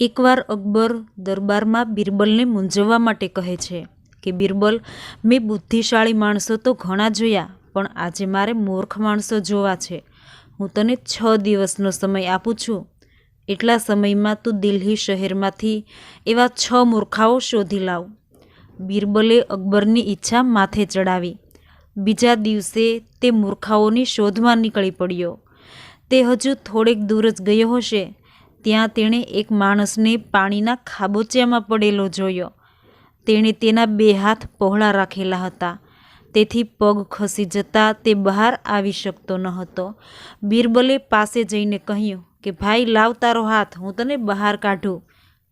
એકવાર અકબર દરબારમાં બિરબલને મૂંઝવવા માટે કહે છે કે, બિરબલ, મેં બુદ્ધિશાળી માણસો તો ઘણા જોયા, પણ આજે મારે મૂર્ખ માણસો જોવા છે. હું તને છ દિવસનો સમય આપું છું. એટલા સમયમાં તું દિલ્હી શહેરમાંથી એવા છ મૂર્ખાઓ શોધી લાવ. બિરબલે અકબરની ઈચ્છા માથે ચડાવી. બીજા દિવસે તે મૂર્ખાઓની શોધમાં નીકળી પડ્યો. તે હજુ થોડેક દૂર જ ગયો હશે. ત્યાં તેણે એક માણસને પાણીના ખાબોચિયામાં પડેલો જોયો. તેણે તેના બે હાથ પહોળા રાખેલા હતા. તેથી પગ ખસી જતા તે બહાર આવી શકતો ન હતો. બિરબલે પાસે જઈને કહ્યું કે, ભાઈ, લાવ તારો હાથ, હું તને બહાર કાઢું.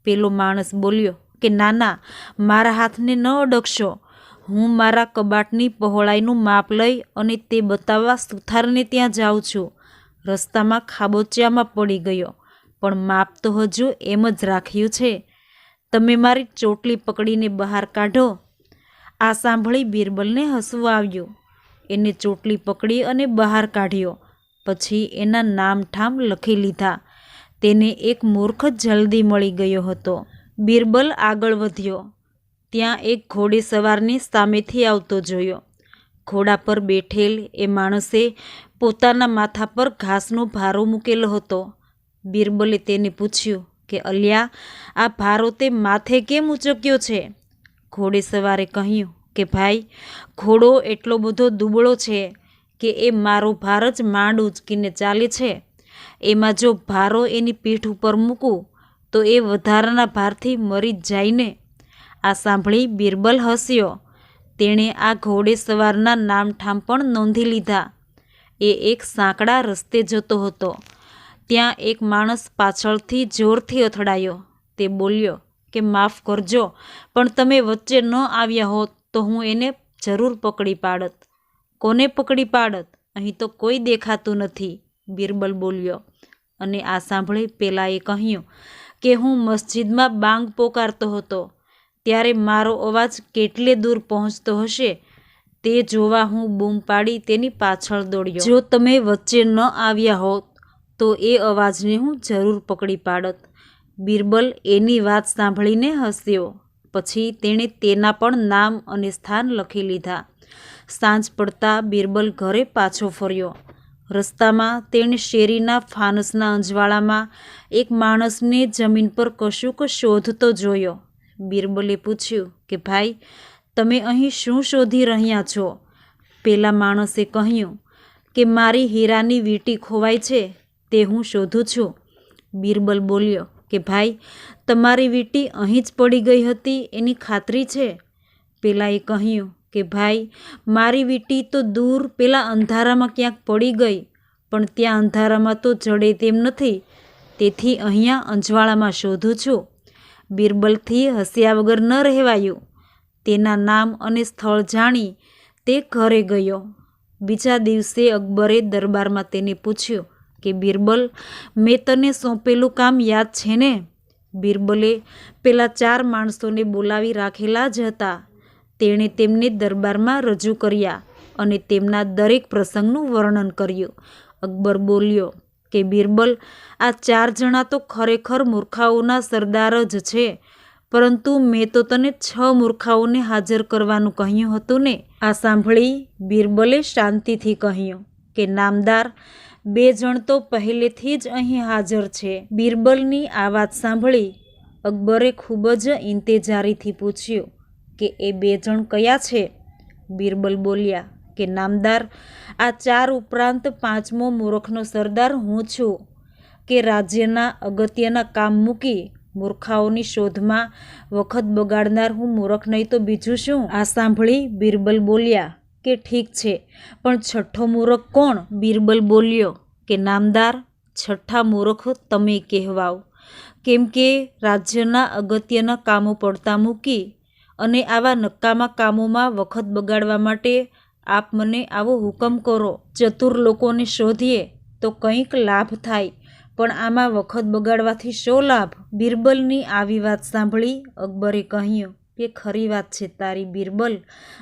પેલો માણસ બોલ્યો કે, નાના, મારા હાથને ન અડકશો. હું મારા કબાટની પહોળાઈનું માપ લઈ અને તે બતાવવા સુથારને ત્યાં જાઉં છું. રસ્તામાં ખાબોચિયામાં પડી ગયો. પણ માપ તો હજુ એમ જ રાખ્યું છે. તમે મારી ચોટલી પકડીને બહાર કાઢો. આ સાંભળી બિરબલને હસવું આવ્યું. એને ચોટલી પકડી અને બહાર કાઢ્યો. પછી એના નામ ઠામ લખી લીધા. તેને એક મૂર્ખ જલ્દી મળી ગયો હતો. બિરબલ આગળ વધ્યો. ત્યાં એક ઘોડે સવારની સામેથી આવતો જોયો. ઘોડા પર બેઠેલ એ માણસે પોતાના માથા પર ઘાસનો ભારો મૂકેલો હતો. બિરબલે તેને પૂછ્યું કે, અલ્યા, આ ભારો તે માથે કેમ ઉચક્યો છે? ઘોડે સવારે કહ્યું કે, ભાઈ, ઘોડો એટલો બધો દુબળો છે કે એ મારો ભાર જ માંડ ઉચકીને ચાલે છે. એમાં જો ભારો એની પીઠ ઉપર મૂકું, તો એ વધારાના ભારથી મરી જ જાય ને. આ સાંભળી બિરબલ હસ્યો. તેણે આ ઘોડે સવારના નામઠામ પણ નોંધી લીધા. એ એક સાંકડા રસ્તે જતો હતો. ત્યાં એક માણસ પાછળથી જોરથી અથડાયો. તે બોલ્યો, કે માફ કરજો, પણ તમે વચ્ચે ન આવ્યા હોત તો હું એને જરૂર પકડી પાડત. કોને પકડી પાડત? અહીં તો કોઈ દેખાતું નથી, બિરબલ બોલ્યો. અને આ સાંભળી પેલાએ કહ્યું, કે હું મસ્જિદમાં બાંગ પોકારતો હતો. ત્યારે મારો અવાજ કેટલે દૂર પહોંચતો હશે, તે જોવા હું બૂમ પાડી તેની પાછળ દોડ્યો. જો તમે વચ્ચે ન આવ્યા હોત તો એ અવાજને હું જરૂર પકડી પાડત. બિરબલ એની વાત સાંભળીને હસ્યો. પછી તેણે તેના પણ નામ અને સ્થાન લખી લીધા. સાંજ પડતા બિરબલ ઘરે પાછો ફર્યો. રસ્તામાં તેણે શેરીના ફાનસના અંજવાળામાં એક માણસને જમીન પર કશુંક શોધતો જોયો. બિરબલે પૂછ્યું કે, ભાઈ, તમે અહીં શું શોધી રહ્યા છો? પેલા માણસે કહ્યું કે, મારી હીરાની વીંટી ખોવાઈ છે. તે હું શોધું છું. બિરબલ બોલ્યો કે, ભાઈ, તમારી વીંટી અહીં જ પડી ગઈ હતી, એની ખાતરી છે? પેલાએ કહ્યું કે, ભાઈ, મારી વીંટી તો દૂર પેલા અંધારામાં ક્યાંક પડી ગઈ, પણ ત્યાં અંધારામાં તો જડે તેમ નથી. તેથી અહીંયા અંજવાળામાં શોધું છું. બિરબલથી હસ્યા વગર ન રહેવાયું. તેના નામ અને સ્થળ જાણી તે ઘરે ગયો. બીજા દિવસે અકબરે દરબારમાં તેને પૂછ્યું કે બિરબલ, મેં તને સોંપેલું કામ યાદ છે ને? બિરબલે પેલા ચાર માણસોને બોલાવી રાખેલા જ હતા. તેણે તેમને દરબારમાં રજૂ કર્યા અને તેમના દરેક પ્રસંગનું વર્ણન કર્યું. અકબર બોલ્યો, કે બિરબલ, આ ચાર જણા તો ખરેખર મૂર્ખાઓના સરદાર જ છે. પરંતુ મેં તો તને છ મૂર્ખાઓને હાજર કરવાનું કહ્યું હતું ને. આ સાંભળી બિરબલે શાંતિથી કહ્યું કે, નામદાર બે જણ તો પહેલેથી જ અહીં હાજર છે. બિરબલની આ વાત સાંભળી અકબરે ખૂબ જ ઇંતેજારીથી પૂછ્યું કે એ બે જણ કયા છે? બિરબલ બોલ્યા કે, નામદાર, આ ચાર ઉપરાંત પાંચમો મૂર્ખનો સરદાર હું છું. કે રાજ્યના અગત્યના કામ મૂકી મૂર્ખાઓની શોધમાં વખત બગાડનાર હું મૂર્ખ નહીં તો બીજું શું? આ સાંભળી બિરબલ બોલ્યા કે ઠીક છે? પણ છઠ્ઠો મૂરખ કોણ? બિરબલ બોલ્યો કે, નામદાર, છઠ્ઠા મૂરખ તમે કહેવાઓ. કેમ કે રાજ્યના અગત્યના કામો પડતા મૂકી અને આવા નક્કામા કામોમાં વખત બગાડવા માટે આપ મને આવો હુકમ કરો. ચતુર લોકોને શોધીએ તો કંઈક લાભ થાય, પણ આમાં વખત બગાડવાથી શો લાભ? બિરબલની આવી વાત સાંભળી અકબરે કહ્યું કે ખરી વાત છે, તારી બિરબલ.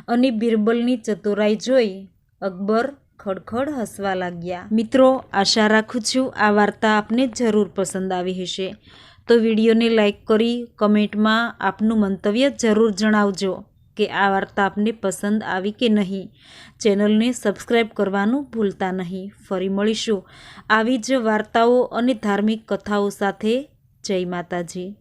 અને બિરબલની ચતુરાઈ જોઈ અકબર ખડખડ હસવા લાગ્યા. મિત્રો, આશા રાખું છું આ વાર્તા આપને જરૂર પસંદ આવી હશે. તો વિડીયોને લાઇક કરી કમેન્ટમાં આપનું મંતવ્ય જરૂર જણાવજો કે આ વાર્તા આપને પસંદ આવી કે નહીં. ચેનલને સબસ્ક્રાઈબ કરવાનું ભૂલતા નહીં. ફરી મળીશું. આવી જ વાર્તાઓ અને ધાર્મિક કથાઓ સાથે. જય માતાજી.